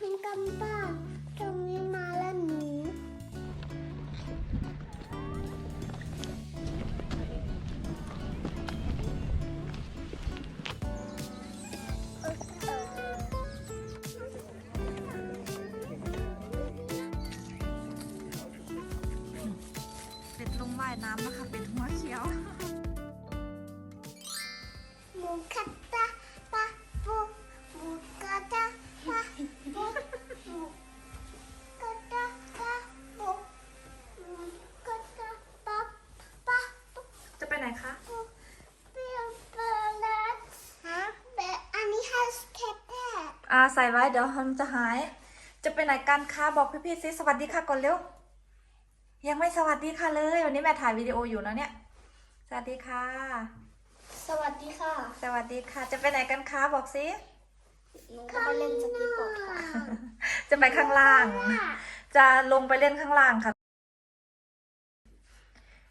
ทุ่งก ส่ไว้เดี๋ยวมันจะหาย จะไปไหนกันคะบอกพี่ๆสิสวัสดีค่ะก่อนเร็ว ยังไม่สวัสดีค่ะเลย วันนี้แม่ถ่ายวิดีโออยู่นะเนี่ย สวัสดีค่ะ สวัสดีค่ะสวัสดีค่ะ จะไปไหนกันคะบอกสิหนูก็ไปเล่นสกีบอร์ดค่ะจะไปข้างล่าง จะลงไปเล่นข้างล่างค่ะ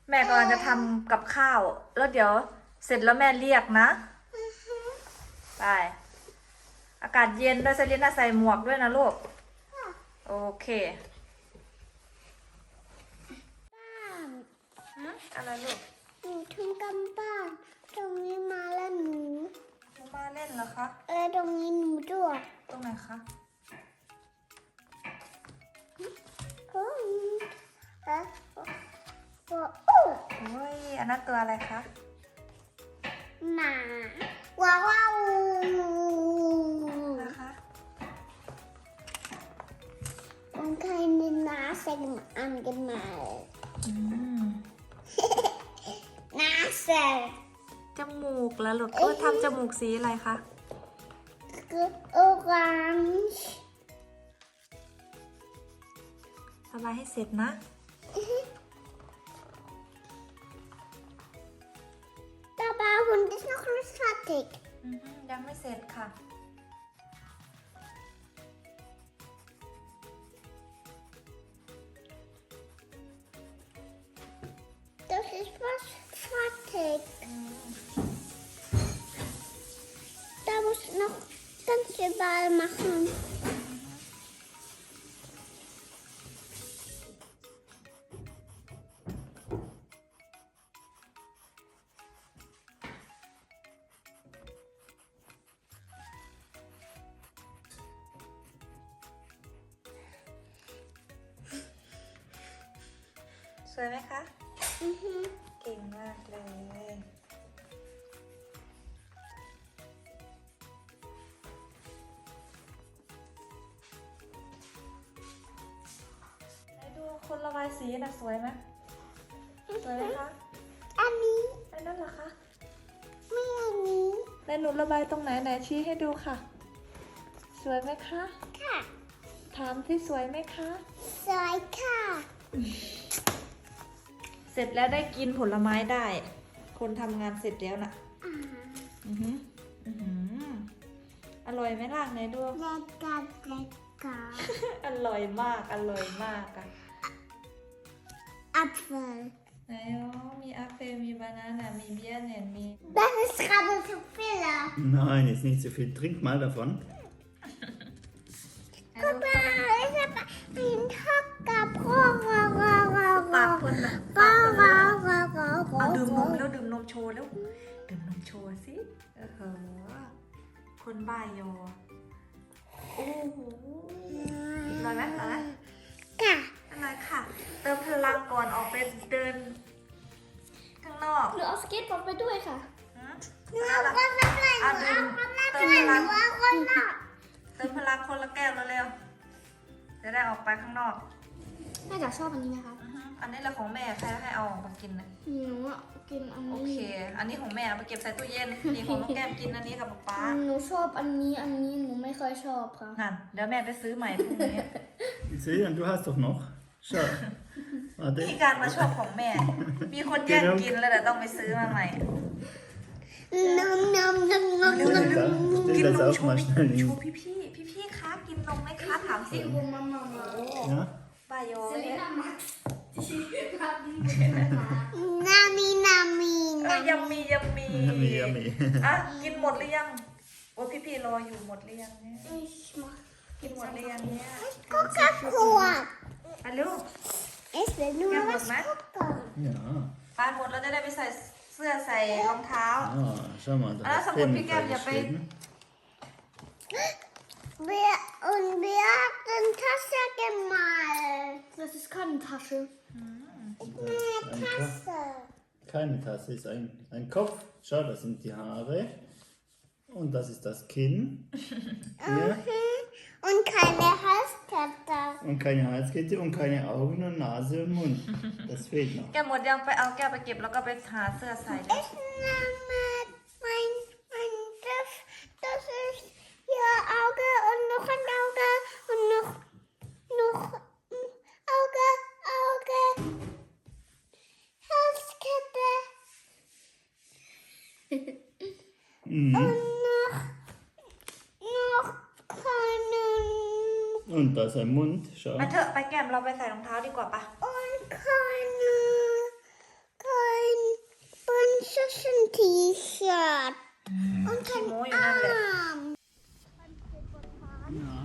แม่กำลังจะทำกับข้าว แล้วเดี๋ยวเสร็จแล้วแม่เรียกนะ ไป อากาศเย็นด้วยเซรีน่าใส่หมวกด้วยนะลูก โอเคบ้านอะไรลูก หนูทุ่งกำบ้านตรงนี้มาแล้วหนูหนูมาเล่นเหรอคะและตรงนี้หนูด้วยตรงไหนคะอืมเอ๊ะโอ้โอ้โอ้ยอันนั้นตัวอะไรคะหมาว้าวว้าว มันเคยนินนาเซ็งอันกันมาอืมนาเซ็งจมูกแล้วลูกเออทำจมูกสีอะไรคะคือโอรันจ์สบายให้เสร็จนะ Dabei Hund ist noch nicht fertig. อือฮึยังไม่เสร็จค่ะ ist fast fertig. Da muss ich noch ganz überall machen. สีนะสวยไหมสวยไหมคะ อันนี้อันนั้นเหรอคะ ไม่อันนี้แล้วหนูระบายตรงไหนไหนชี้ให้ดูค่ะ สวยไหมคะ ค่ะ ถามที่สวยไหมคะ สวยค่ะ เสร็จแล้วได้กินผลไม้ได้ คนทำงานเสร็จแล้วน่ะอ่าอือหืออือหืออร่อยไหมล่ะไหนดู เล็กกันเล็กกันอร่อยมาก อร่อยมากอะ Apfel ไหนอ๋อมีแอปเปิลมีบานาน่ามีเบียร์เนี่ยมี Das ist gerade zu viel. Nein, ist nicht so viel. Trink mal davon. ไหนดู Papa, ich habe einen Tag gebrochen. ปากคนน่ะเอาดื่มนมแล้วดื่มนมโชว์แล้ว ดื่มนมโชว์สิเออเหอะคนบ้ายอ โอ้โหอร่อยไหมอร่อยไหมค่ะอร่อยค่ะ เติมพลังก่อนออกไปเดิน ข้างนอกหรือเอาสเก็ตบอร์ดไปด้วยค่ะหืมหนูเอาคนละหน่อยหอะนูดื่เอามคนละหเติน่มอยพหลังนูเอาคนละเติมพลังคนละแก้วเร็วๆ จะได้ออกไปข้างนอกน่าจะชอบอันนี้ไหมคะอือฮึอันนี้แหละของแม่ใครให้เอาออกมากินนะ หนูอะกินอันโอนี้เคอันนี้ของแม่เอาไปเก็บใส่ตู้เย็นนี่ของน้องแก้มกินอันนี้กับป๊าหนูชอบอันนี้อันนี้หนูไม่ค่อยชอบค่ะ นั่นเดี๋ยวแม่ไปซื้อใหม่พรุ่งนี้ Sieh, und du hast doch noch. Schau. นี่ Warte. การมาชอบของแม่ มีคนแย่งกินแล้วแต่ต้องไปซื้อมาใหม่นมนมนมนม Stell นม das, stell das auch mal schnell โช hin. ว์พี่พี่พี่พี่ๆคะกินนมไหมคะถามสิ Ja? บายอเนี่ยนามีนามีเออยังมียังมี Yummy, yummy. อะกินหมดหรือยังโอ้ยพี่พี่ๆรออยู่หมดหรือยังเนี่ย Ich mach กินหมดเลยอันเนี้ย Coca-Cola. อ่ะลูก Ich will nur Ja, was was, ne? gucken. Ja. ปานหมดแล้วจะได้ไปใส่เสื้อใส่รองเท้า Ah, schau mal, da Ah, ist das hat gut Pimmelfell gegangen, ja, bei- geschrieben. Wir, und wir haben Tasse gemalt. Das ist keine Tasche. Eine Ein Kopf. Tasse. Keine Tasse, ist ein, ein Kopf. Schau, das sind die Haare. Und das ist das Kinn. Hier. Mhm. Und keine Halskette. Und keine Halskette und keine Augen und Nase und Mund. Das fehlt noch. แกหมดยังไปเอาแกไปเก็บแล้วก็ไปหาเสื้อใส่เลย Ich nehme mein, mein Griff. Das ist hier Auge und noch ein Auge und noch, noch mm, Auge, Auge. Halskette Mhm. Und da ist ein Mund. Schau. มาเถอะไปแก้มเราไปใส่รองเท้าดีกว่าปะ und keine, kein Prinzesschen-T-Shirt. Und kein Kimono, ja, ne? Arm. Ja.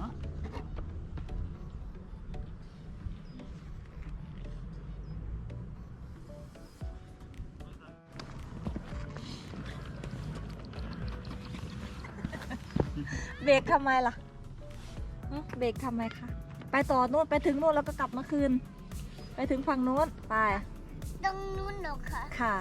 เบรกทำไมล่ะหึ เบรกทำไมคะ ไปต่อนู่นไปถึงนู่นแล้วก็กลับมาคืน ไปถึงฝั่งนู้นไป ตรงนู้นเหรอคะ ค่ะ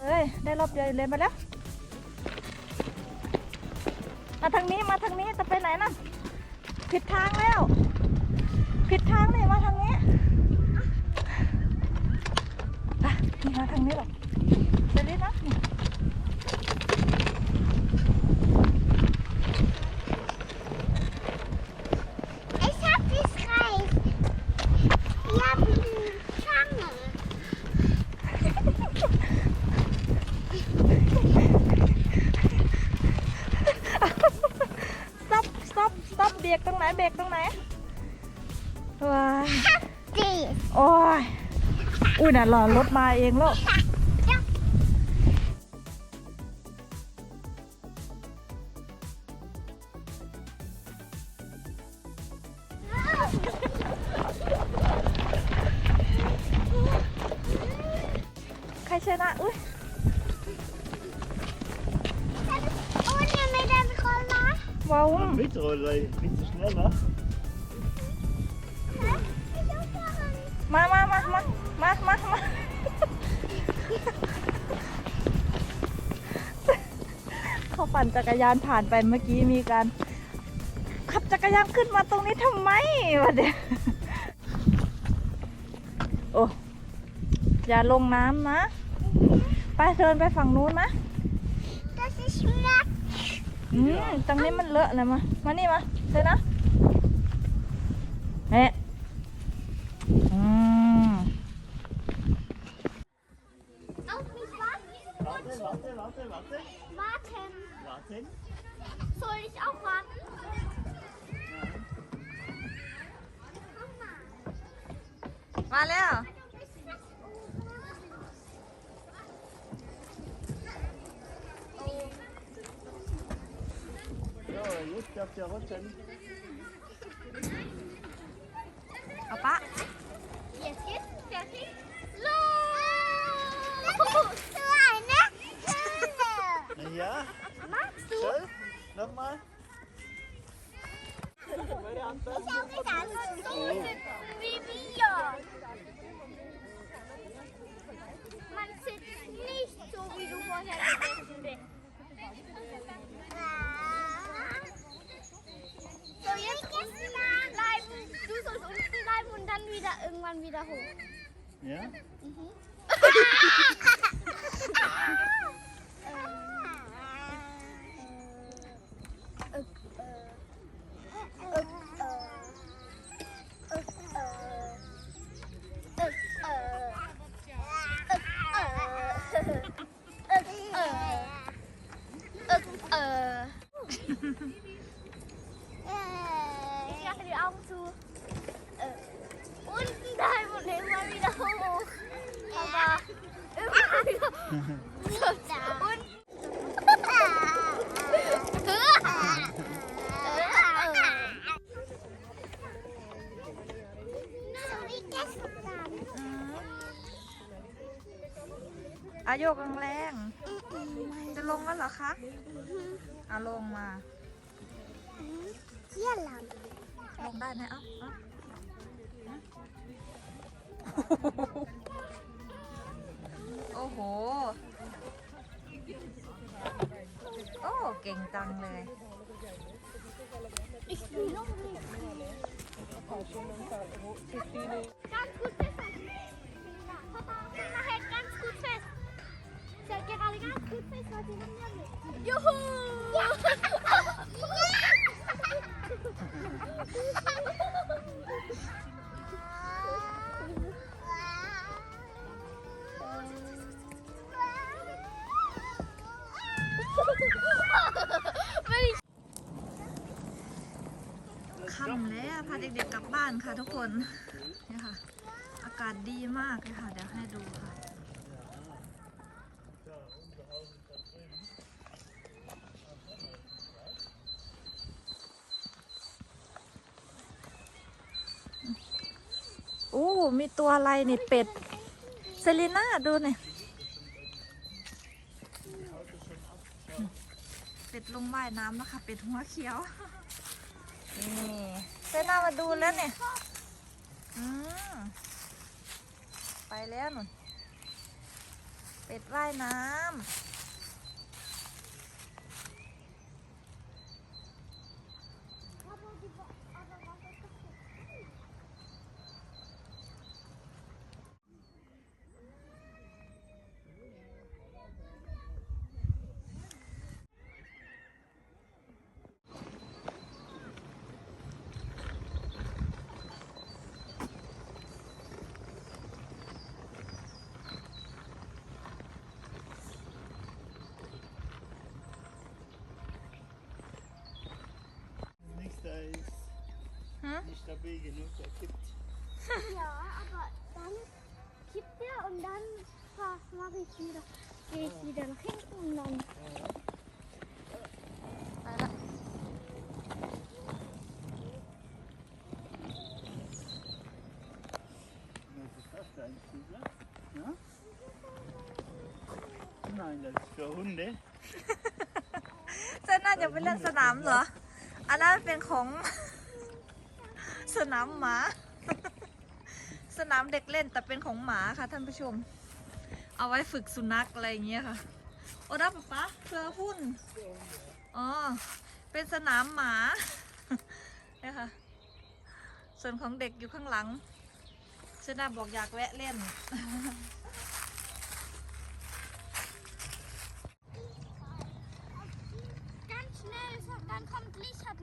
เอ้ย ได้รอบเดียวเลยมาแล้ว มาทางนี้มาทางนี้จะไปไหนนะ่ะผิดทางแล้ว ผิดทางเลยมาทางนี้ อุ้ยน่ะหล่อรถมาเองแล้วใครชนะ อุ้ย Ohne mit dem Roller. ว้าว Mit Roller, bist du schneller? Ich ปั่นจักรยานผ่านไปเมื่อกี้มีการ ขับจักรยานขึ้นมาตรงนี้ทำไมวะเดี๋ยวโอ้อย่าลงน้ำนะไปเดินไปฝั่งนู้นนะ Das ist Matsch. อืมตรงนี้มันเลอะเลยมา มานี่มาเดินนะเฮ้อืม Auf mich warten. Warte, warte, warte, warte. Warten. Warten. Soll ich auch warten? มาแล้ว So, jetzt schon wieder hoch. Ja? Mhm. Ich mache die Augen zu. Äh, und อาโยกแรงๆจะลงแล้วเหรอคะเอาลงมา Hier lang. ลงได้ไหมเอ้าเอ้า โอ้โห โอ้ เก่งจังเลย Ich will noch nicht. Ganz gut fest. Papa, Mama hält ganz gut fest. Sie hält gerade ganz gut fest, weil sie haben ja mit. Juhu! Wenn ค่ะทุกคนนี่ค่ะ อากาศดีมากเลยค่ะ เดี๋ยวให้ดูค่ะ โอ้ มีตัวอะไรนี่เป็ด เซรีน่าดูเนี่ยเป็ดลงว่ายน้ำแล้วค่ะ เป็ดหัวเขียว นี่เซรีน่ามาดูแล้วเนี่ย อืมไป แล้วหนุนเป็ดว่ายน้ำ er ist hm? nicht stabil genug, er kippt. ja, aber dann kippt er und dann mache ich wieder, gehe ich wieder nach hinten und dann. Nein, das ist für Hunde. Sen acaba lan sana? อันนั้นเป็นของ สนามหมา สนามเด็กเล่นแต่เป็นของหมาค่ะท่านผู้ชม เอาไว้ฝึกสุนัขอะไรอย่างเงี้ยค่ะ โอ้ดับป๊าป๊าเพื่อหุ้นอ๋อเป็นสนามหมาเนี่ยค่ะ ส่วนของเด็กอยู่ข้างหลังเซน่าบอกอยากแวะเล่น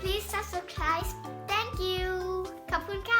please subscribe. Thank you. ขอบคุณค่ะ